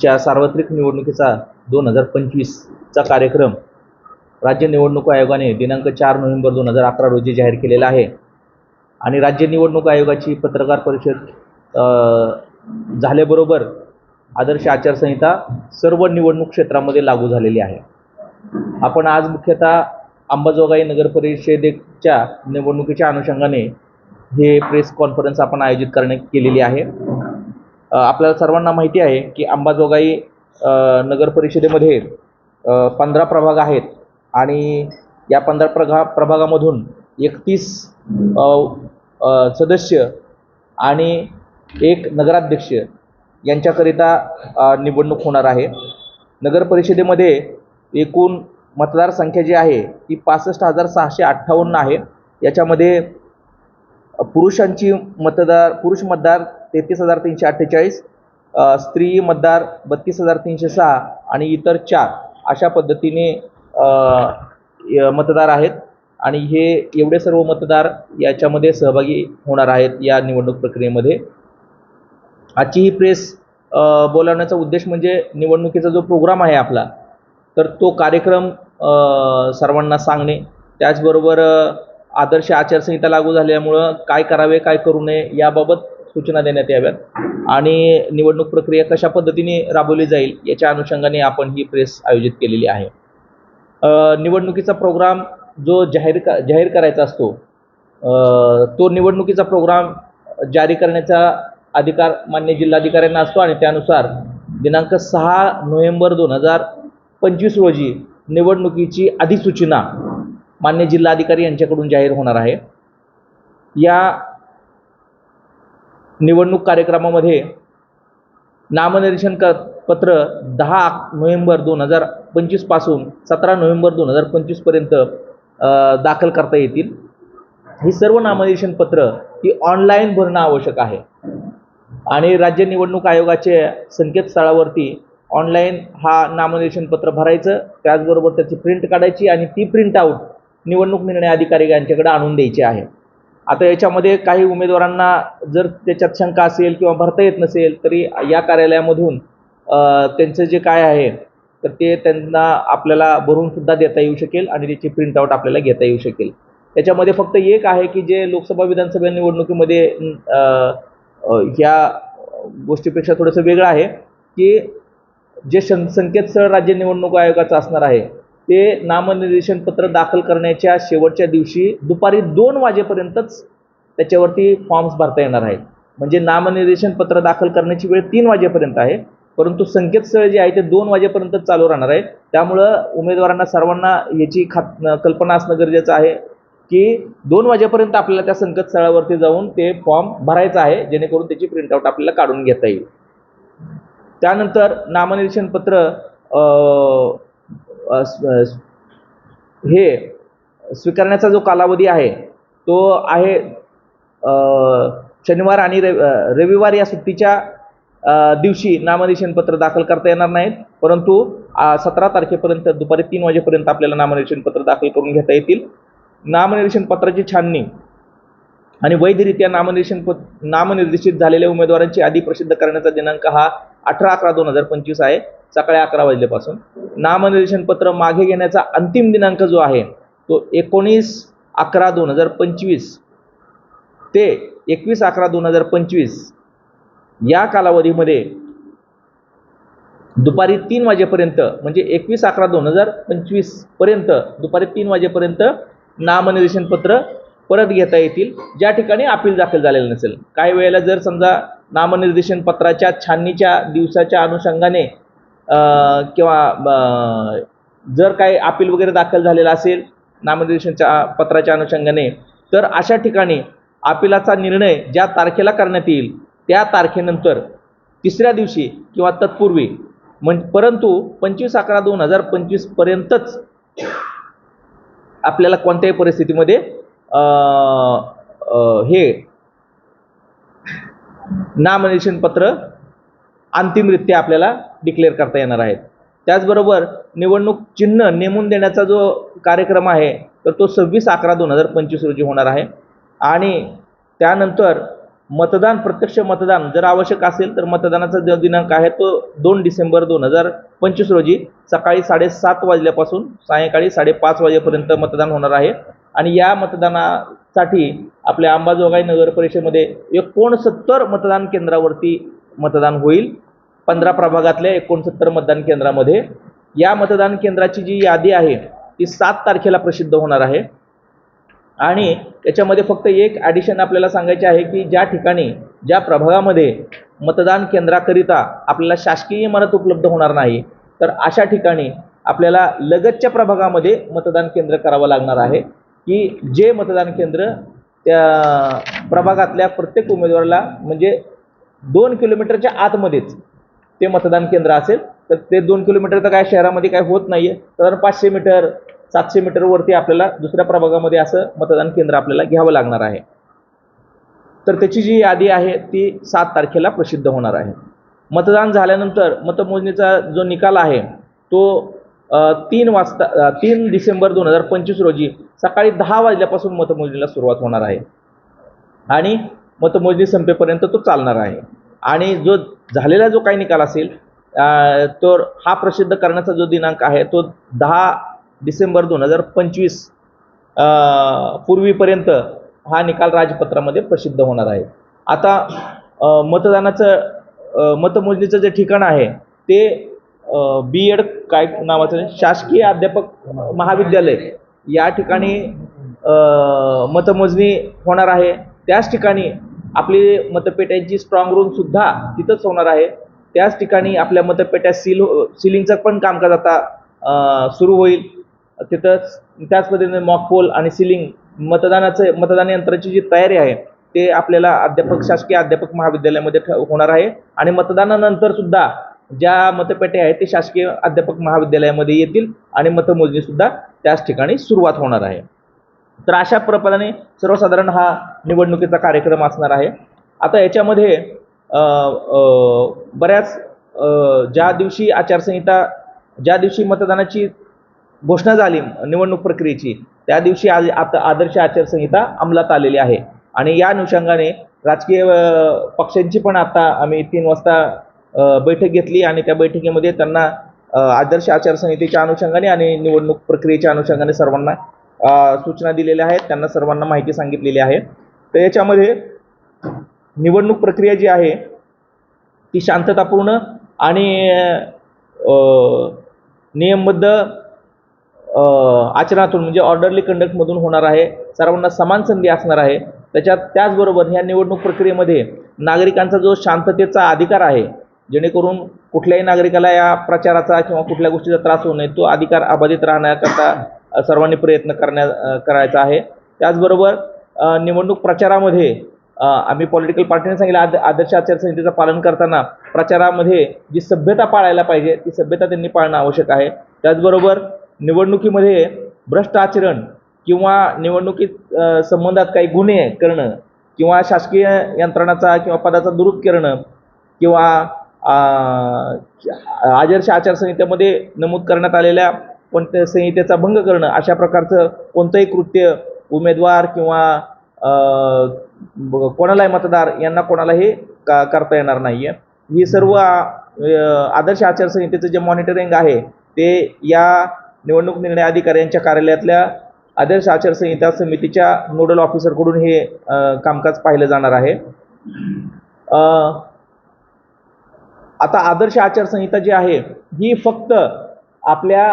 च्या सार्वत्रिक निवडणुकीचा दोन हजार पंचवीसचा कार्यक्रम राज्य निवडणूक आयोगाने दिनांक चार नोव्हेंबर दोन हजार अकरा रोजी जाहीर केलेला आहे. आणि राज्य निवडणूक आयोगाची पत्रकार परिषद झाल्याबरोबर आदर्श आचारसंहिता सर्व निवडणूक क्षेत्रामध्ये लागू झालेली आहे. आपण आज मुख्यतः अंबाजोगाई नगर परिषदेच्या निवडणुकीच्या अनुषंगाने हे प्रेस कॉन्फरन्स आपण आयोजित करण्यात केलेली आहे. आपल्याला सर्वांना माहिती आहे की अंबाजोगाई नगर परिषदेमध्ये पंधरा प्रभाग आहेत आणि या पंधरा प्रभा प्रभागामधून एकतीस सदस्य आणि एक नगराध्यक्ष यांच्याकरिता निवडणूक होणार आहे. नगर परिषदेमध्ये एकूण मतदारसंख्या जी आहे ती पासष्ट हजार सहाशे अठ्ठावन्न आहे. याच्यामध्ये पुरुषांची मतदार पुरुष मतदार तेहतीस हजार तीनशे अठ्ठेचाळीस स्त्री मतदार बत्तीस हजार तीनशे सहा आणि इतर चार अशा पद्धतीने य- मतदार आहेत. आणि हे एवढे सर्व मतदार याच्यामध्ये सहभागी होणार आहेत या निवडणूक प्रक्रियेमध्ये. आजची ही प्रेस बोलावण्याचा उद्देश म्हणजे निवडणुकीचा जो प्रोग्राम आहे आपला तर तो कार्यक्रम सर्वांना सांगणे. त्याचबरोबर आदर्श आचारसंहिता लागू झाल्यामुळं काय करावे काय करू नये याबाबत सूचना देण्यात याव्यात. आणि निवडणूक प्रक्रिया कशा पद्धतीने राबवली जाईल याच्या अनुषंगाने आपण ही प्रेस आयोजित केलेली आहे. निवडणुकीचा प्रोग्राम जो जाहीर का जाहीर करायचा असतो तो निवडणुकीचा प्रोग्राम जारी करण्याचा अधिकार मान्य जिल्हाधिकाऱ्यांना असतो आणि त्यानुसार दिनांक सहा नोव्हेंबर दोन हजार पंचवीस रोजी निवडणुकीची अधिसूचना मान्य जिल्हाधिकारी यांच्याकडून जाहीर होणार आहे. या निवडणूक कार्यक्रमामध्ये नामनिर्देशन क पत्र दहा नोव्हेंबर दोन हजार पंचवीसपासून सतरा नोव्हेंबर दोन हजार पंचवीसपर्यंत दाखल करता येतील. ही सर्व नामनिर्देशन पत्र ही ऑनलाईन भरणं आवश्यक आहे. आणि राज्य निवडणूक आयोगाच्या संकेतस्थळावरती ऑनलाईन हा नामनिर्देशन पत्र भरायचं त्याचबरोबर त्याची प्रिंट काढायची आणि ती प्रिंट आऊट निवडणूक निर्णय अधिकारी यांच्याकडे आणून द्यायची आहे. आता याच्यामध्ये काही उमेदवारांना जर त्याच्यात शंका असेल किंवा भरता येत नसेल तरी या कार्यालयामधून त्यांचं जे काय आहे तर ते त्यांना आपल्याला भरून सुद्धा देता येऊ शकेल आणि त्याची प्रिंटआउट आपल्याला घेता येऊ शकेल. त्याच्यामध्ये फक्त एक आहे की जे लोकसभा विधानसभा निवडणुकीमध्ये ह्या गोष्टीपेक्षा थोडंसं वेगळं आहे की जे शन संकेतस्थळ राज्य निवडणूक आयोगाचं असणार आहे ते नामनिर्देशन पत्र दाखल करण्याच्या शेवटच्या दिवशी दुपारी दोन वाजेपर्यंतच त्याच्यावरती फॉर्म्स भरता येणार आहेत. म्हणजे नामनिर्देशन पत्र दाखल करण्याची वेळ तीन वाजेपर्यंत आहे. परंतु संकेतस्थळ जे आहे ते दोन वाजेपर्यंत चालू राहणार आहे त्यामुळं उमेदवारांना सर्वांना याची खात कल्पना असणं गरजेचं आहे की दोन वाजेपर्यंत आपल्याला त्या संकेतस्थळावरती जाऊन ते फॉर्म भरायचं आहे जेणेकरून त्याची प्रिंटआउट आपल्याला काढून घेता येईल. त्यानंतर नामनिर्देशन पत्र हे स्वीकारण्याचा जो कालावधी आहे तो आहे शनिवार आणि रवि रविवार या सुट्टीच्या दिवशी नामनिर्देशनपत्र दाखल करता येणार नाहीत. परंतु सतरा तारखेपर्यंत दुपारी तीन वाजेपर्यंत आपल्याला नामनिर्देशनपत्र दाखल करून घेता येतील. नामनिर्देशन पत्राची छाननी आणि वैधरित्या नामनिर्देशन प नामनिर्देशित झालेल्या उमेदवारांची यादी प्रसिद्ध करण्याचा दिनांक हा अठरा अकरा दोन हजार पंचवीस आहे. सकाळी अकरा वाजल्यापासून. नामनिर्देशन पत्र मागे घेण्याचा अंतिम दिनांक जो आहे तो एकोणीस अकरा दोन हजार पंचवीस ते एकवीस अकरा दोन हजार पंचवीस या कालावधीमध्ये दुपारी तीन वाजेपर्यंत म्हणजे एकवीस अकरा दोन हजार पंचवीसपर्यंत दुपारी तीन वाजेपर्यंत नामनिर्देशन पत्र परत घेता येतील. ज्या ठिकाणी अपील दाखल झालेलं नसेल. काही वेळेला जर समजा नामनिर्देशन पत्राच्या छाननीच्या दिवसाच्या अनुषंगाने किंवा जर काही अपील वगैरे दाखल झालेला असेल नामनिर्देशनच्या पत्राच्या अनुषंगाने तर अशा ठिकाणी अपिलाचा निर्णय ज्या तारखेला करण्यात येईल त्या तारखेनंतर तिसऱ्या दिवशी किंवा तत्पूर्वी म्हण परंतु पंचवीस अकरा दोन हजार पंचवीसपर्यंतच आपल्याला कोणत्याही परिस्थितीमध्ये हे नामनिर्देशन पत्र अंतिमरित्या आपल्याला डिक्लेअर करता येणार आहेत. त्याचबरोबर निवडणूक चिन्ह नेमून देण्याचा जो कार्यक्रम आहे तर तो सव्वीस अकरा दोन हजार पंचवीस रोजी होणार आहे. आणि त्यानंतर मतदान प्रत्यक्ष मतदान जर आवश्यक असेल तर मतदानाचा जो दिनांक आहे तो दोन डिसेंबर दोन हजार पंचवीस रोजी सकाळी साडेसात वाजल्यापासून सायंकाळी साडेपाच वाजेपर्यंत मतदान होणार आहे. आणि या मतदाना साठी आपल्या अंबाजोगाई नगर परिषदेमध्ये एकोणसत्तर मतदान केंद्रावरती मतदान होईल. पंधरा प्रभागातल्या एकोणसत्तर मतदान केंद्रामध्ये. या मतदान केंद्राची जी यादी आहे ती सात तारखेला प्रसिद्ध होणार आहे. आणि त्याच्यामध्ये फक्त एक ॲडिशन आपल्याला सांगायचे आहे की ज्या ठिकाणी ज्या प्रभागामध्ये मतदान केंद्राकरिता आपल्याला शासकीय इमारत उपलब्ध होणार नाही तर अशा ठिकाणी आपल्याला लगतच्या प्रभागामध्ये मतदान केंद्र करावं लागणार आहे. की जे मतदान केंद्र त्या प्रभागातल्या प्रत्येक उमेदवाराला म्हणजे दोन किलोमीटरच्या आतमध्येच ते मतदान केंद्र असेल तर ते दोन किलोमीटर तर काय शहरामध्ये काय होत नाही आहे साधारण पाचशे मीटर सातशे मीटरवरती आपल्याला दुसऱ्या प्रभागामध्ये असं मतदान केंद्र आपल्याला घ्यावं लागणार आहे. तर त्याची जी यादी आहे ती सात तारखेला प्रसिद्ध होणार आहे. मतदान झाल्यानंतर मतमोजणीचा जो निकाल आहे तो तीन वाजता तीन डिसेंबर दोन हजार पंचवीस रोजी सकाळी दहा वाजल्यापासून मतमोजणीला सुरुवात होणार आहे. आणि मतमोजणी संपेपर्यंत तो चालणार आहे. आणि जो झालेला जो काही निकाल असेल तो हा प्रसिद्ध करण्याचा जो दिनांक आहे तो दहा डिसेंबर दोन हजार पंचवीस पूर्वीपर्यंत हा निकाल राजपत्रामध्ये प्रसिद्ध होणार आहे. आता मतदानाचं मतमोजणीचं जे ठिकाण आहे ते बी एड काय नावाचं शासकीय अध्यापक महाविद्यालय या ठिकाणी मतमोजणी होणार आहे. त्याच ठिकाणी आपली मतपेट्यांची स्ट्रॉंग रूमसुद्धा तिथंच होणार आहे. त्याच ठिकाणी आपल्या मतपेट्या सील हो- सिलिंगचं पण कामकाज आता सुरू होईल. तिथंच त्याच पद्धतीने मॉकपोल आणि सिलिंग मतदानाचं मतदान यंत्राची जी तयारी आहे ते आपल्याला अध्यापक शासकीय अध्यापक महाविद्यालयामध्ये होणार आहे. आणि मतदानानंतर सुद्धा ज्या मतपेट्या आहेत ते शासकीय अध्यापक महाविद्यालयामध्ये येतील आणि मतमोजणी सुद्धा त्याच ठिकाणी सुरुवात होणार आहे. तर अशा प्रकारे सर्वसाधारण हा निवडणुकीचा कार्यक्रम असणार आहे. आता याच्यामध्ये बऱ्याच ज्या दिवशी आचारसंहिता ज्या दिवशी मतदानाची घोषणा झाली निवडणूक प्रक्रियेची त्या दिवशी आज आता आदर्श आचारसंहिता अंमलात आलेली आहे. आणि या अनुषंगाने राजकीय पक्षांची पण आता आम्ही तीन वाजता बैठक घेतली आणि त्या बैठकीमध्ये त्यांना आदर्श आचारसंहितेच्या अनुषंगाने आणि निवडणूक प्रक्रियेच्या अनुषंगाने सर्वांना सूचना दिलेल्या आहेत. त्यांना सर्वांना माहिती सांगितलेली आहे. तर याच्यामध्ये निवडणूक प्रक्रिया जी आहे ती शांततापूर्ण आणि नियमबद्ध आचरणातून म्हणजे ऑर्डरली कंडक्टमधून होणार आहे. सर्वांना समान संधी असणार आहे. त्याच्यात त्याचबरोबर ह्या निवडणूक प्रक्रियेमध्ये नागरिकांचा जो शांततेचा अधिकार आहे जेणेकरून कुठल्याही नागरिकाला या प्रचाराचा किंवा कुठल्या गोष्टीचा त्रास होऊ नये तो अधिकार अबाधित राहण्याकरता सर्वांनी प्रयत्न करण्या करायचा आहे. त्याचबरोबर निवडणूक प्रचारामध्ये आम्ही पॉलिटिकल पार्टीने सांगितलं आद आदर्श आचारसंहितेचं पालन करताना प्रचारामध्ये जी सभ्यता पाळायला पाहिजे ती सभ्यता त्यांनी पाळणं आवश्यक आहे. त्याचबरोबर निवडणुकीमध्ये भ्रष्ट आचरण किंवा निवडणुकीत संबंधात काही गुन्हे करणं किंवा शासकीय यंत्रणाचा किंवा पदाचा दुरुप करणं किंवा आदर्श आचारसंहितेमध्ये नमूद करण्यात आलेल्या कोणत्या संहितेचा भंग करणं अशा प्रकारचं कोणतंही कृत्य उमेदवार किंवा ब- कोणालाही मतदार यांना कोणालाही का करता येणार नाही आहे ही सर्व आदर्श आचारसंहितेचं जे मॉनिटरिंग आहे ते या निवडणूक निर्णय अधिकाऱ्यांच्या कार्यालयातल्या आदर्श आचारसंहिता समितीच्या नोडल ऑफिसरकडून हे कामकाज पाहिलं जाणार आहे. आता आदर्श आचारसंहिता जी आहे ही फक्त आपल्या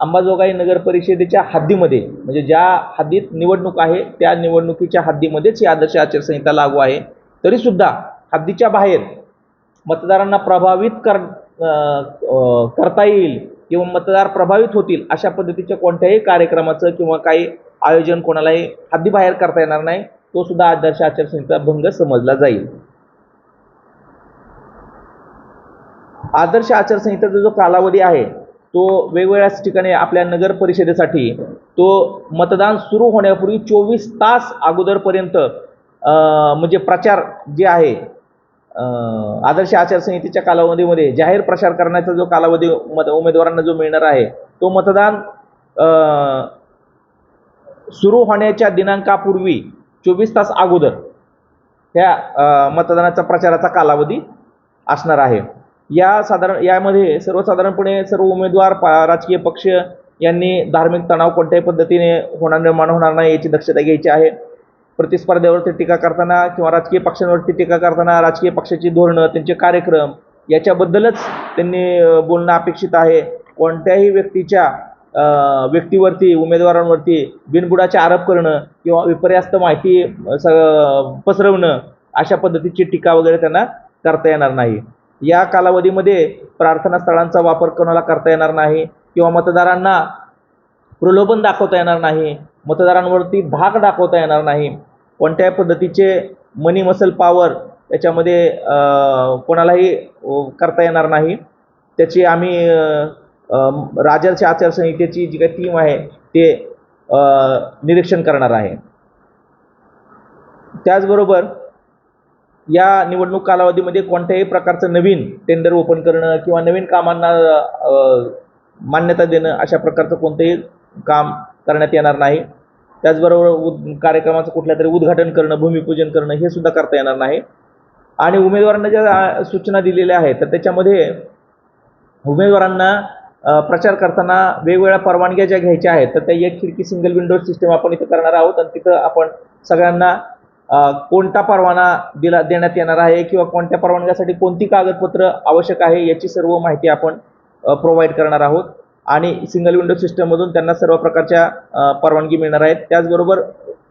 अंबाजोगाई नगर परिषदेच्या हद्दीमध्ये म्हणजे ज्या हद्दीत निवडणूक आहे त्या निवडणुकीच्या हद्दीमध्येच ही आदर्श आचारसंहिता लागू आहे. तरीसुद्धा हद्दीच्या बाहेर मतदारांना प्रभावित कर करता येईल किंवा मतदार प्रभावित होतील अशा पद्धतीच्या कोणत्याही कार्यक्रमाचं किंवा काही आयोजन कोणालाही हद्दीबाहेर करता येणार नाही तो सुद्धा आदर्श आचारसंहिता भंग समजला जाईल. आदर्श आचारसंहितेचा जो कालावधी आहे तो वेगवेगळ्याच ठिकाणी आपल्या नगर परिषदेसाठी तो मतदान सुरू होण्यापूर्वी चोवीस तास अगोदरपर्यंत म्हणजे प्रचार जे आहे आदर्श आचारसंहितेच्या कालावधीमध्ये जाहीर प्रचार करण्याचा जो कालावधी मत उमेदवारांना जो मिळणार आहे तो मतदान सुरू होण्याच्या दिनांकापूर्वी चोवीस तास अगोदर ह्या मतदानाचा प्रचाराचा कालावधी असणार आहे. या साधारण यामध्ये सर्वसाधारणपणे सर्व उमेदवार पा- राजकीय पक्ष यांनी धार्मिक तणाव कोणत्याही पद्धतीने होणार निर्माण होणार नाही याची दक्षता घ्यायची आहे. प्रतिस्पर्ध्यावरती टीका करताना किंवा राजकीय पक्षांवरती टीका करताना राजकीय पक्षाची धोरणं त्यांचे कार्यक्रम याच्याबद्दलच त्यांनी बोलणं अपेक्षित आहे. कोणत्याही व्यक्तीच्या व्यक्तीवरती उमेदवारांवरती बिनबुडाचे आरोप करणं किंवा विपर्यास्त माहिती स- पसरवणं अशा पद्धतीची टीका वगैरे त्यांना करता येणार नाही. या कालावधीमध्ये प्रार्थना स्थळांचा वापर कोणाला करता येणार नाही किंवा मतदारांना प्रलोभन दाखवता येणार नाही मतदारांवरती धाक दाखवता येणार नाही. कोणत्याही पद्धतीचे मनी मसल पॉवर त्याच्यामध्ये कोणालाही करता येणार नाही. त्याची आम्ही राजाच्या आचारसंहितेची जी काही टीम आहे ते निरीक्षण करणार आहे. त्याचबरोबर या निवडणूक कालावधीमध्ये कोणत्याही प्रकारचं नवीन टेंडर ओपन करणं किंवा नवीन कामांना मान्यता देणं अशा प्रकारचं कोणतंही काम करण्यात येणार नाही. त्याचबरोबर उद कार्यक्रमाचं कुठल्या तरी उद्घाटन करणं भूमिपूजन करणं हे सुद्धा करता येणार नाही. आणि उमेदवारांना ज्या सूचना दिलेल्या आहेत तर त्याच्यामध्ये उमेदवारांना प्रचार करताना वेगवेगळ्या परवानग्या ज्या घ्यायच्या आहेत तर त्या एक खिडकी सिंगल विंडो सिस्टम आपण इथं करणार आहोत आणि तिथं आपण सगळ्यांना कोणता परवाना दिला देण्यात येणार आहे किंवा कोणत्या परवानग्यासाठी कोणती कागदपत्र आवश्यक आहे याची सर्व माहिती आपण प्रोव्हाइड करणार आहोत. आणि सिंगल विंडो सिस्टममधून त्यांना सर्व प्रकारच्या परवानगी मिळणार आहेत. त्याचबरोबर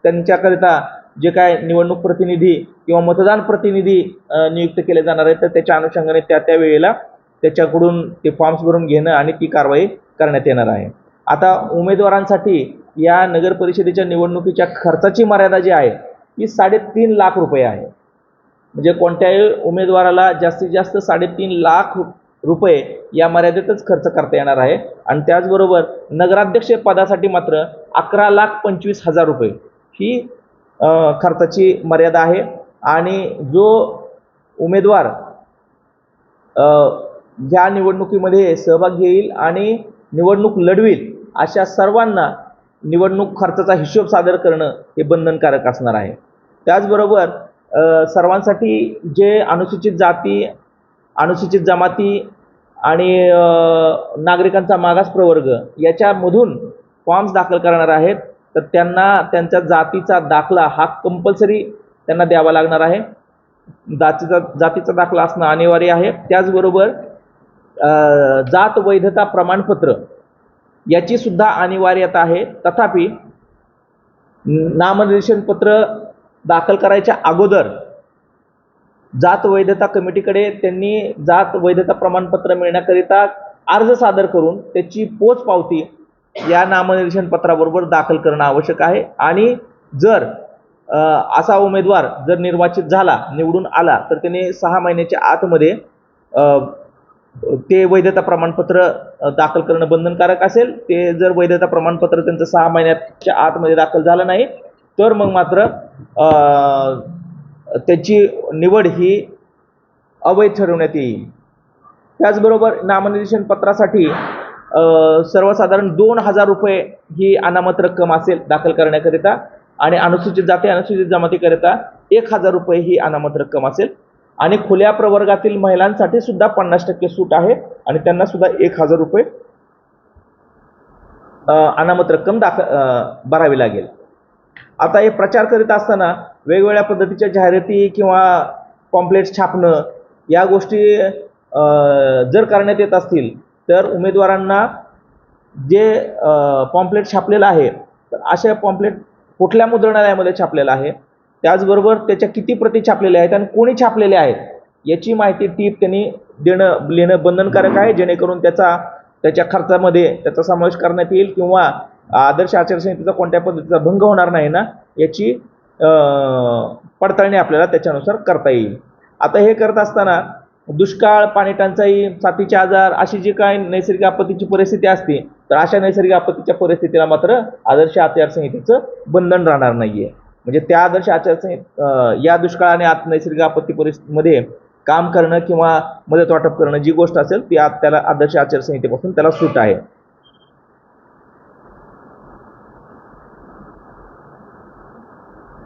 त्यांच्याकरिता जे काय निवडणूक प्रतिनिधी किंवा मतदान प्रतिनिधी नियुक्त केले जाणार आहेत तर त्याच्या अनुषंगाने त्या त्या वेळेला त्याच्याकडून ते फॉर्म्स भरून घेणं आणि ती कारवाई करण्यात येणार आहे. आता उमेदवारांसाठी या नगर परिषदेच्या निवडणुकीच्या खर्चाची मर्यादा जी आहे ही साडेतीन लाख रुपये आहे. म्हणजे कोणत्याही उमेदवाराला जास्तीत जास्त साडेतीन लाख रुपये या मर्यादेतच खर्च करता येणार आहे. आणि त्याचबरोबर नगराध्यक्ष पदासाठी मात्र अकरा लाख पंचवीस हजार रुपये ही खर्चाची मर्यादा आहे. आणि जो उमेदवार या निवडणुकीमध्ये सहभाग घेईल आणि निवडणूक लढवील अशा सर्वांना निवडणूक खर्चाचा हिशोब सादर करणं हे बंधनकारक असणार आहे. त्याचबरोबर सर्वांसाठी जे अनुसूचित जाती अनुसूचित जमाती आणि नागरिकांचा मागास प्रवर्ग याच्यामधून फॉर्म्स दाखल करणार आहेत तर त्यांना त्यांच्या जातीचा दाखला हा कंपल्सरी त्यांना द्यावा लागणार आहे. जातीचा जातीचा दाखला असणं अनिवार्य आहे. त्याचबरोबर जात वैधता प्रमाणपत्र याची सुद्धा अनिवार्यता आहे. तथापि नामनिर्देशन पत्र दाखल करायच्या अगोदर जात वैधता कमिटीकडे त्यांनी जात वैधता प्रमाणपत्र मिळण्याकरिता अर्ज सादर करून त्याची पोचपावती या नामनिर्देशन पत्राबरोबर दाखल करणं आवश्यक आहे. आणि जर असा उमेदवार जर निर्वाचित झाला निवडून आला तर त्याने सहा महिन्याच्या आतमध्ये ते वैधता प्रमाणपत्र दाखल करणं बंधनकारक असेल. ते जर वैधता प्रमाणपत्र त्यांचं सहा महिन्याच्या आतमध्ये दाखल झालं नाही तर मग मात्र त्याची निवड ही अवैध ठरवण्यात येईल. त्याचबरोबर नामनिर्देशन पत्रासाठी सर्वसाधारण दोन हजार रुपये ही अनामत रक्कम असेल दाखल करण्याकरिता आणि अनुसूचित जाती अनुसूचित जमातीकरिता एक हजार रुपये ही अनामत रक्कम असेल. आणि खुल्या प्रवर्गातील महिलांसाठी सुद्धा पन्नास टक्के सूट आहे आणि त्यांना सुद्धा एक हजार रुपये अनामत रक्कम दाखल भरावी लागेल. आता हे प्रचार करीत असताना वेगवेगळ्या पद्धतीच्या जाहिराती किंवा पॉम्प्लेट्स छापणं या गोष्टी जर करण्यात येत असतील तर उमेदवारांना जे पॉम्प्लेट छापलेलं आहे तर अशा पॉम्प्लेट कुठल्या मुद्रणालयामध्ये छापलेलं आहे? त्याचबरोबर त्याच्या किती प्रती छापलेल्या आहेत आणि कोणी छापलेले आहेत? याची माहिती टीप त्यांनी देणं लिहिणं बंधनकारक आहे जेणेकरून त्याचा त्याच्या खर्चामध्ये त्याचा समावेश करण्यात येईल किंवा आदर्श आचारसंहितेचा कोणत्या पद्धतीचा भंग होणार नाही ना याची पडताळणी आपल्याला त्याच्यानुसार करता येईल. आता हे करत असताना दुष्काळ पाणी टंचाई साथीचे आजार अशी जी काय नैसर्गिक आपत्तीची परिस्थिती असते तर अशा नैसर्गिक आपत्तीच्या परिस्थितीला मात्र आदर्श आचारसंहितेचं बंधन राहणार नाही आहे म्हणजे त्या आदर्श आचारसंहित या दुष्काळ आणि आत नैसर्गिक आपत्ती परिस्थितीमध्ये काम करणं किंवा मदत वाटप करणं जी गोष्ट असेल ती आत त्याला आदर्श आचारसंहितेपासून त्याला सूट आहे.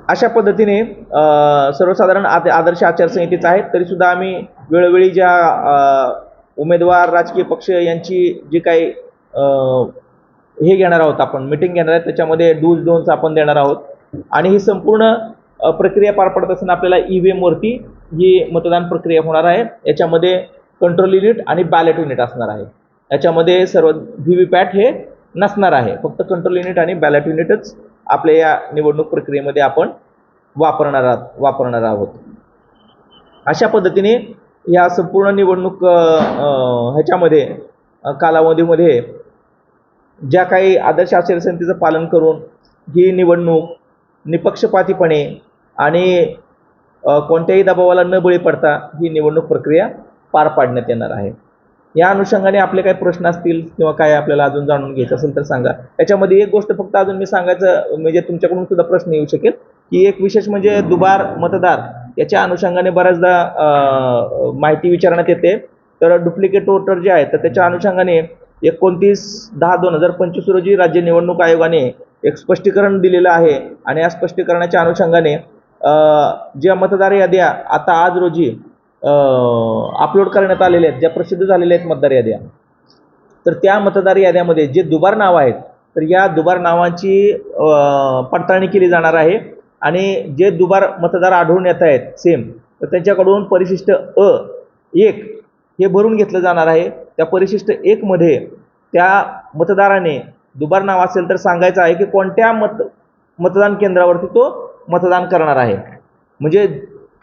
अशा पद्धतीने सर्वसाधारण आद आदर्श आचारसंहितेच आहेत तरीसुद्धा आम्ही वेळोवेळी ज्या उमेदवार राजकीय पक्ष यांची जी काही हे घेणार आहोत आपण मिटिंग घेणार आहे त्याच्यामध्ये डूज डोन्स आपण देणार आहोत. आणि ही संपूर्ण प्रक्रिया पार पडत असताना आपल्याला ई व्ही एमवरती ही मतदान प्रक्रिया होणार आहे. याच्यामध्ये कंट्रोल युनिट आणि बॅलेट युनिट असणार आहे. याच्यामध्ये सर्व व्ही व्ही पॅट हे नसणार आहे. फक्त कंट्रोल युनिट आणि बॅलेट युनिटच आपल्या या निवडणूक प्रक्रियेमध्ये आपण वापरणार आहात वापरणार आहोत. अशा पद्धतीने या संपूर्ण निवडणूक ह्याच्यामध्ये कालावधीमध्ये ज्या काही आदर्श आचारसंहितेचं पालन करून ही निवडणूक निपक्षपातीपणे आणि कोणत्याही दबावाला न बळी पडता ही निवडणूक प्रक्रिया पार पाडण्यात येणार आहे. या अनुषंगाने आपले काही प्रश्न असतील किंवा काय आपल्याला अजून जाणून घ्यायचं असेल तर सांगा. त्याच्यामध्ये एक गोष्ट फक्त अजून मी सांगायचं म्हणजे तुमच्याकडून सुद्धा प्रश्न येऊ शकेल की एक विशेष म्हणजे दुबार मतदार याच्या अनुषंगाने बऱ्याचदा माहिती विचारण्यात येते. तर डुप्लिकेट वोटर जे आहेत तर त्याच्या अनुषंगाने एकोणतीस दहा दोन हजार पंचवीस रोजी राज्य निवडणूक आयोगाने एक स्पष्टीकरण दिलेलं आहे. आणि या स्पष्टीकरणाच्या अनुषंगाने ज्या मतदार याद्या आता आज रोजी अपलोड करण्यात आलेल्या आहेत ज्या प्रसिद्ध झालेल्या आहेत मतदार याद्या. तर त्या मतदार याद्यामध्ये जे दुबार नावं आहेत तर या दुबार नावांची पडताळणी केली जाणार आहे. आणि जे दुबार मतदार आढळून येत आहेत सेम तर त्यांच्याकडून परिशिष्ट अ एक हे भरून घेतलं जाणार आहे. त्या परिशिष्ट एकमध्ये त्या मतदाराने दुबार नाव असेल तर सांगायचं आहे की कोणत्या मत मतदान केंद्रावरती तो मतदान करणार आहे. म्हणजे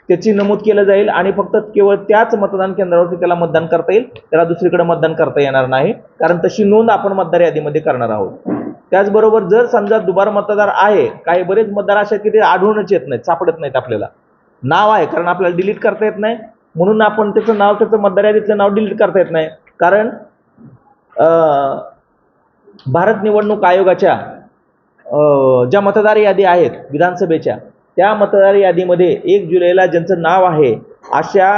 त्याची नमूद केलं जाईल आणि फक्त केवळ त्याच मतदान केंद्रावरती त्याला मतदान करता येईल त्याला दुसरीकडे मतदान करता येणार नाही कारण तशी नोंद आपण मतदार यादीमध्ये करणार आहोत. त्याचबरोबर जर समजा दुबार मतदार आहे काही बरेच मतदार असे की ते आढळूनच येत नाहीत सापडत नाहीत आपल्याला. नाव आहे कारण आपल्याला डिलीट करता येत नाही म्हणून आपण त्याचं नाव त्याचं मतदार यादीतलं नाव डिलीट करता येत नाही. कारण भारत निवडणूक आयोगाच्या ज्या मतदार यादी आहेत विधानसभेच्या त्या मतदार यादीमध्ये एक जुलैला ज्यांचं नाव आहे अशा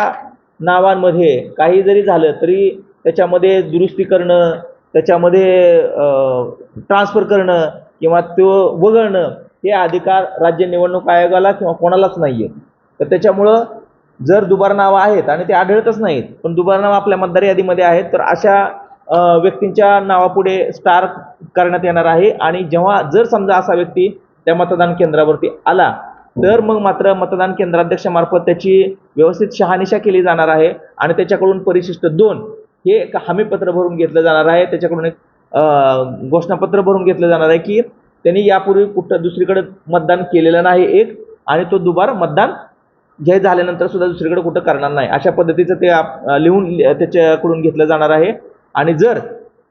नावांमध्ये काही जरी झालं तरी त्याच्यामध्ये दुरुस्ती करणं त्याच्यामध्ये ट्रान्सफर करणं किंवा तो वगळणं हे अधिकार राज्य निवडणूक आयोगाला किंवा कोणालाच नाही आहे तर त्याच्यामुळं जर दुबार नावं आहेत आणि ते आढळतच नाहीत पण दुबार नावं आपल्या मतदार यादीमध्ये आहेत तर अशा व्यक्तींच्या नावापुढे स्टार करण्यात येणार आहे. आणि जेव्हा जर समजा असा व्यक्ती त्या मतदान केंद्रावरती आला हो. तर मग मात्र मतदान केंद्राध्यक्षामार्फत त्याची व्यवस्थित शहानिशा केली जाणार आहे आणि त्याच्याकडून परिशिष्ट दोन हे एक हमीपत्र भरून घेतलं जाणार आहे. त्याच्याकडून एक घोषणापत्र भरून घेतलं जाणार आहे की त्यांनी यापूर्वी कुठं दुसरीकडे मतदान केलेलं नाही एक आणि तो दुबार मतदान जे झाल्यानंतर सुद्धा दुसरीकडे कुठं करणार नाही. अशा पद्धतीचं ते लिहून लि- त्याच्याकडून घेतलं जाणार आहे आणि जर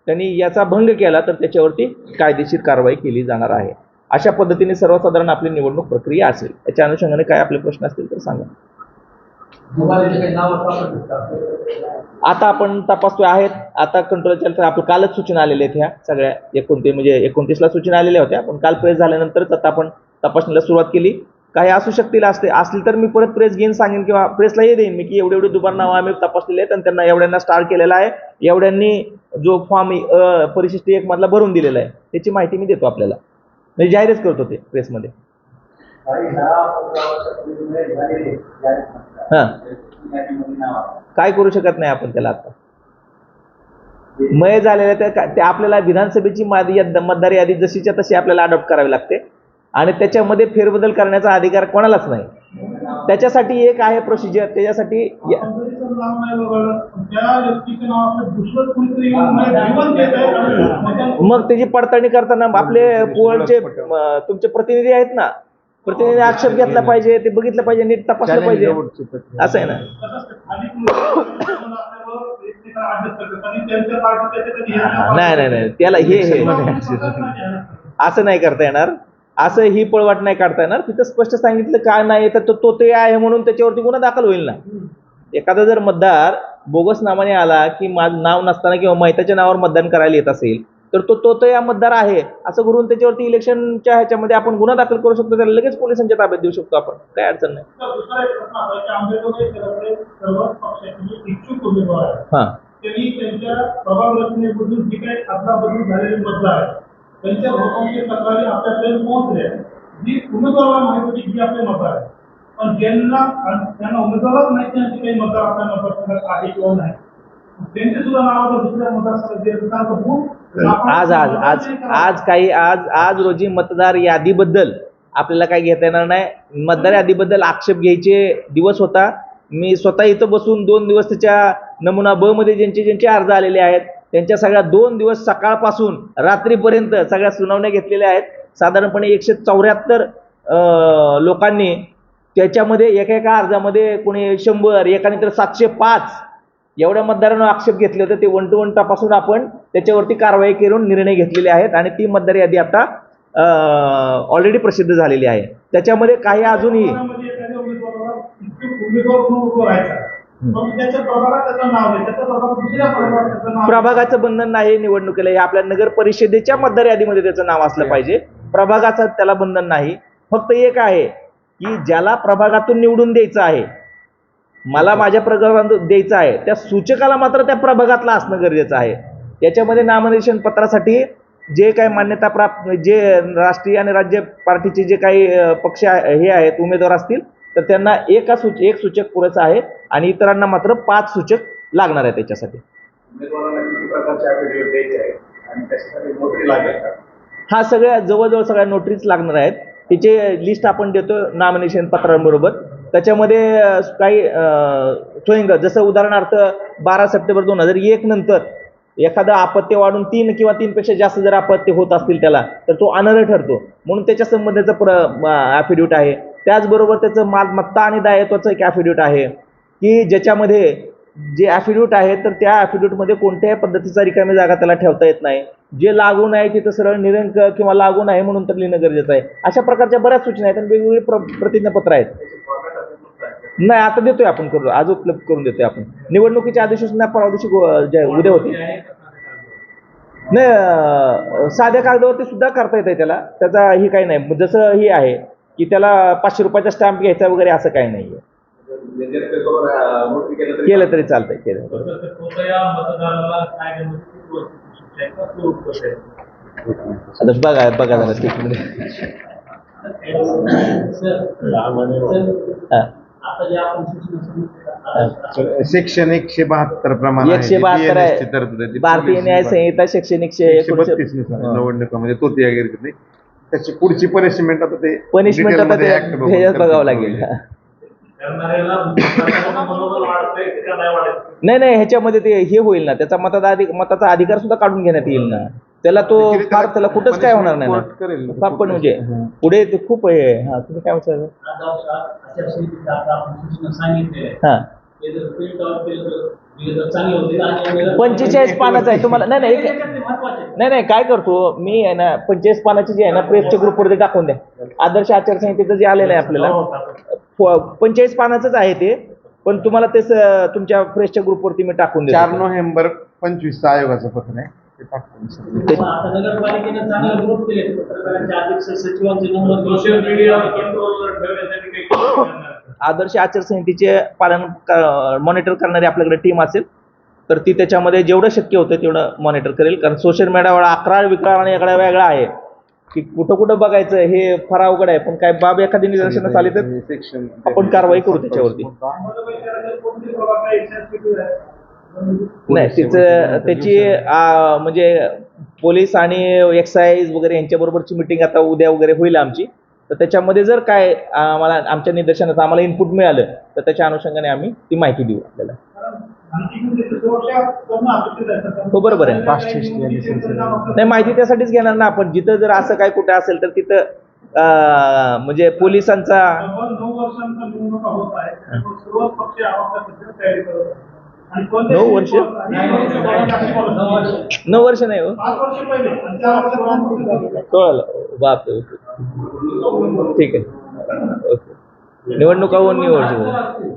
त्यांनी याचा भंग केला तर त्याच्यावरती कायदेशीर कारवाई केली जाणार आहे. अशा पद्धतीने सर्वसाधारण आपली निवडणूक प्रक्रिया असेल याच्या अनुषंगाने काय आपले प्रश्न असतील तर सांगा. आता आपण तपासतोय आहेत आता कंट्रोलच्या तर आपलं कालच सूचना आलेल्या आहेत ह्या सगळ्या एकोणतीस म्हणजे एकोणतीसला सूचना आलेल्या होत्या पण काल प्रेस झाल्यानंतरच आता आपण तपासणीला सुरुवात केली. काही असू शकतील असते असली तर मी परत प्रेस घेईन सांगेन किंवा प्रेसला हे देईन मी की एवढे एवढे दुबार नावं आम्ही तपासलेले आहेत आणि त्यांना एवढ्यांना स्टार केलेला आहे एवढ्यांनी जो फॉर्म परिशिष्ट एक मधला भरून दिलेला आहे त्याची माहिती मी देतो आपल्याला. म्हणजे जाहीरच करतो ते प्रेसमध्ये. झालेले. हां. काय करू शकत नाही आपण त्याला आता. मय झालेल्या त्या का- ते आपल्याला विधानसभेची माद- याद- मतदार यादी जशीच्या तशी आपल्याला अडॉप्ट करावी लागते. आणि त्याच्यामध्ये फेरबदल करण्याचा अधिकार कोणालाच नाही. त्याच्यासाठी एक आहे प्रोसिजर त्याच्यासाठी मग त्याची पडताळणी करताना आपले पोळचे तुमचे प्रतिनिधी आहेत ना? प्रतिनिधी आक्षेप घेतला पाहिजे ते बघितलं पाहिजे नीट तपासलं पाहिजे. असं आहे ना? नाही नाही नाही. त्याला हे हे. असं नाही करता येणार. असं ही पळवाट नाही काढता येणार. तिथं स्पष्ट सांगितलं काय नाही तर तो तो ते आहे म्हणून त्याच्यावरती गुन्हा दाखल होईल ना. एखादा जर मतदार बोगस नावाने आला की माझं नाव नसताना किंवा मैताच्या नावावर मतदान करायला येत असेल तर तो तो या मतदार आहे. असं करून त्याच्यावरती इलेक्शनच्या ह्याच्यामध्ये आपण गुन्हा दाखल करू शकतो त्याला लगेच पोलिसांच्या ताब्यात देऊ शकतो आपण. काय अडचण नाही. हां. त्यांच्या जी बहुतांशी तक्रारी आपल्यापर्यंत पोहोचल्या जी उमेदवाराला माहीत होती की आपले मतदार आहे पण ज्यांना त्यांना उमेदवाराच माहिती नाही काही मतदार आपल्या मतदारसंघात आहे किंवा नाही. त्यांचे सुद्धा नाव दुसऱ्या मतदारसंघात जे आज आज आज आज काही आज आज रोजी मतदार यादीबद्दल आपल्याला काही घेता येणार नाही. मतदार यादीबद्दल आक्षेप घ्यायचे दिवस होता. मी स्वतः इथं बसून दोन दिवस त्याच्या नमुना ब मध्ये ज्यांचे ज्यांचे अर्ज आलेले आहेत त्यांच्या सगळ्या दोन दिवस सकाळपासून रात्रीपर्यंत सगळ्या सुनावण्या घेतलेल्या आहेत. साधारणपणे एकशे चौऱ्याहत्तर लोकांनी त्याच्यामध्ये एका एका अर्जामध्ये कोणी शंभर एकाने तर सातशे पाच एवढ्या मतदारांना आक्षेप घेतले होते. ते वन टू वन तपासून आपण त्याच्यावरती कारवाई करून निर्णय घेतलेले आहेत आणि ती मतदार यादी आता ऑलरेडी प्रसिद्ध झालेली आहे. त्याच्यामध्ये काही अजूनही प्रभागाचं बंधन नाही निवडणुकीला. हे आपल्या नगर परिषदेच्या मतदार यादीमध्ये त्याचं नाव असलं पाहिजे. प्रभागाचं त्याला बंधन नाही. फक्त एक आहे की ज्याला प्रभागातून निवडून द्यायचं आहे मला माझ्या प्रभागातून द्यायचं आहे त्या सूचकाला मात्र त्या प्रभागातला असणं गरजेचं आहे. याच्यामध्ये नामनिर्देशन पत्रासाठी जे काही मान्यता प्राप्त जे राष्ट्रीय आणि राज्य पार्टीचे जे काही पक्ष हे आहेत उमेदवार असतील तर त्यांना एका सूच एक सूचक पुरेसा आहे आणि इतरांना मात्र पाच सूचक लागणार आहे त्याच्यासाठी. हा सगळ्या जवळजवळ सगळ्या नोटरीज लागणार आहेत. तिचे लिस्ट आपण देतो नॉमिनेशन पत्रांबरोबर. त्याच्यामध्ये काही अं, स्वयं जसं उदाहरणार्थ बारा सप्टेंबर दोन हजार एक नंतर एखादं अपत्य वाढून तीन किंवा तीनपेक्षा जास्त जर अपत्य होत असतील त्याला तर तो अनर्ह ठरतो. म्हणून त्याच्या संबंधाचं प्र ॲफिड्यूट आहे. त्याचबरोबर त्याचं मालमत्ता आणि दायित्वाचं एक ॲफिड्यूट आहे की ज्याच्यामध्ये जे ॲफिड्यूट आहे तर त्या ॲफिड्यूटमध्ये कोणत्याही पद्धतीचा रिकामी जागा त्याला ठेवता येत नाही. जे लागू नाही तिथं सरळ निरंक किंवा लागू नाही म्हणून तर लिहिणं गरजेचं आहे. अशा प्रकारच्या बऱ्याच सूचना आहेत आणि वेगवेगळी प्र प्रतिज्ञापत्र आहेत. नाही आता देतोय आपण करू. आज उपलब्ध करून देतोय आपण. निवडणुकीच्या आदेशासून परवा दिवशी उद्या होती. नाही साध्या कागदावरती सुद्धा करता येत आहे त्याला. त्याचा ही काही नाही. जसं ही आहे की त्याला पाचशे रुपयाचा स्टॅम्प घ्यायचा वगैरे असं काही नाही नोटरी केलं तरी चालतंय केलं आहे आहे? आता बघा बघा जरा हा. सेक्शन एकशे बहात्तर प्रमाणे एकशे बहात्तर आहे आहे भारतीय न्याय संहिता शैक्षणिक एकशे बत्तीस. निवडणुकामध्ये तो त्याची पुढची पनिशमेंट आता ते पनिशमेंट आता मध्ये ते ह्याच्यात बघावं लागेल. नाही नाही नाही ह्याच्यामध्ये ते हे होईल ना. त्याचा मताचा मताचा अधिकार सुद्धा काढून घेण्यात येईल ना. त्याला तो Actually फार त्याला कुठंच काय होणार नाही पण म्हणजे. पुढे ते खूप हे आहे. हा तुम्ही काय आहे हा. पंचेचाळीस पानाचं आहे. तुम्हाला नाही नाही नाही नाही काय करतो? मी आहे ना पंचेचाळीस पानाची जी आहे ना प्रेसच्या ग्रुपवरती टाकून द्या. आदर्श आचारसंहितेचं जे आलेलं आहे आपल्याला. प- पंचेचाळीस पानाचंच आहे ते पण तुम्हाला ते तुमच्या प्रेसच्या ग्रुपवरती मी टाकून चार देतो नोव्हेंबर पंचवीस आयोगाचं पत्र आहे. नगरपालिकेने आदर्श आचारसंहितेचे पालन मॉनिटर करणारी आपल्याकडे टीम असेल तर ती त्याच्यामध्ये जेवढं शक्य होतं तेवढं मॉनिटर करेल. कारण सोशल मीडियावर अकरा विकराळ आणि एकडा वेगळा आहे. की कुठं कुठं बघायचं हे फार अवघड आहे. पण काय बाब एखादी निदर्शनास आली तर आपण कारवाई करू त्याच्यावरती. नाही तिचं त्याची म्हणजे पोलीस आणि एक्साईज वगैरे यांच्याबरोबरची मिटिंग आता उद्या वगैरे होईल आमची. तर त्याच्यामध्ये जर काय आम्हाला आमच्या निदर्शनात आम्हाला इनपुट मिळालं तर त्याच्या अनुषंगाने आम्ही ती माहिती देऊ आपल्याला. हो, बरोबर आहे. नाही माहिती त्यासाठीच घेणार ना आपण जिथं जर असं काय कुठं असेल तर तिथं म्हणजे पोलिसांचा नऊ वर्ष? नाही, नऊ वर्ष. नाही हो कळलं बाप रे. ठीक आहे ओके निवडणुका होऊन झाली.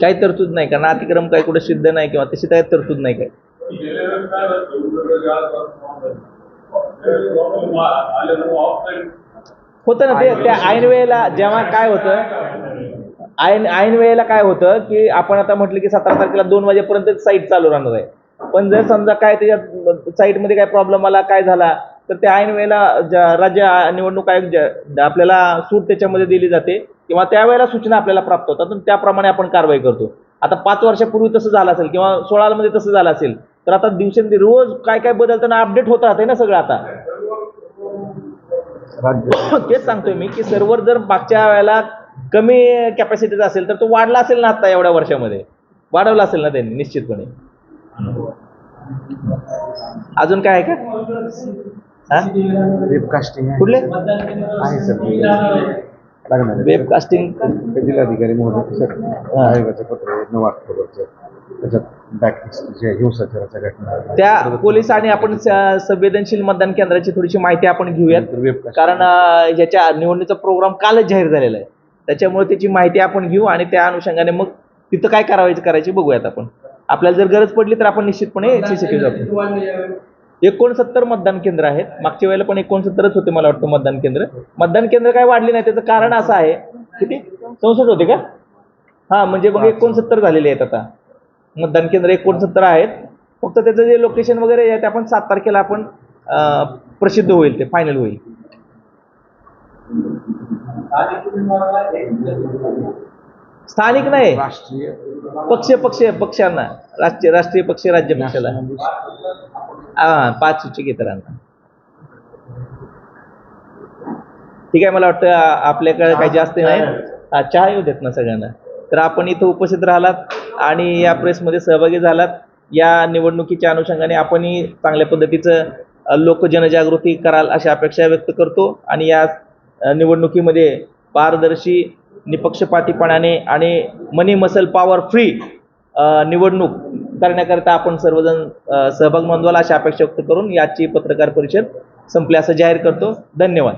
काही तरतूद नाही कारण अतिक्रम काही कुठे सिद्ध नाही किंवा तशी काही तरतूद नाही काय होतं ना ते त्या ऐन वेळेला जेव्हा काय होतं ऐन ऐन वेळेला काय होतं की आपण आता म्हटलं की सतरा तारखेला दोन वाजेपर्यंत साईट चालू राहणार आहे. पण जर समजा काय त्याच्यात साईटमध्ये काय प्रॉब्लेम आला काय झाला तर त्या ऐन वेळेला ज्या राज्य निवडणूक आयोग आपल्याला सूट त्याच्यामध्ये दिली जाते किंवा त्यावेळेला सूचना आपल्याला प्राप्त होतात त्याप्रमाणे आपण कारवाई करतो. आता पाच वर्षापूर्वी तसं झालं असेल किंवा सोळामध्ये तसं झालं असेल तर आता दिवसेंदिवस रोज काय काय बदलताना अपडेट होत राहते ना सगळं आता. राज्य तेच सांगतोय मी की सर्व्हर जर मागच्या वेळेला कमी कॅपॅसिटीचा असेल तर तो वाढला असेल ना आता एवढ्या वर्षामध्ये? वाढवला असेल ना त्यांनी निश्चितपणे. अजून काय आहे का? हा? वेबकास्टिंग आहे. कुठले? आहे सर. लागणार. वेबकास्टिंग जिल्हाधिकारी महोदय पत्र नऊ ऑक्टोबरचं. त्या पोलीस आणि आपण संवेदनशील मतदान केंद्राची थोडीशी माहिती आपण घेऊयात. कारण अं, ह्याच्या निवडणुकीचा प्रोग्राम कालच जाहीर झालेला आहे. त्याच्यामुळे त्याची माहिती आपण घेऊ आणि त्या अनुषंगाने मग तिथं काय कारवाई करायची बघूयात आपण. आपल्याला जर गरज पडली तर आपण निश्चितपणे सीसीटीव्ही एकोणसत्तर मतदान केंद्र आहेत. मागच्या वेळेला पण एकोणसत्तरच होते मला वाटतं मतदान केंद्र. मतदान केंद्र काय वाढली नाही त्याचं कारण असं आहे. किती? चौसष्ट होते का? हा म्हणजे मग एकोणसत्तर झालेले आहेत आता. मतदान केंद्र एकोणसत्तर आहेत. फक्त त्याचं जे लोकेशन वगैरे आहे ते आपण सात तारखेला आपण प्रसिद्ध होईल ते फायनल होईल. स्थानिक नाही. राष्ट्रीय. पक्ष पक्ष पक्षांना. राष्ट्रीय राष्ट्रीय पक्ष राज्य पक्षाला. हा पाच सूचिकेतरांना. ठीक आहे मला वाटतं आपल्याकडे काही जास्त नाही. चहा येऊ देत ना सगळ्यांना. तर आपण इथं उपस्थित राहिलात आणि या प्रेसमध्ये सहभागी झालात. या निवडणुकीच्या अनुषंगाने आपणही चांगल्या पद्धतीचं लोक जनजागृती कराल अशी अपेक्षा व्यक्त करतो. आणि या निवडणुकीमध्ये पारदर्शी निपक्षपातीपणाने आणि मनी मसल पॉवर फ्री निवडणूक करण्याकरिता आपण सर्वजण सहभाग नोंदवाल अशी अपेक्षा व्यक्त करून याची पत्रकार परिषद संपली असं जाहीर करतो. धन्यवाद.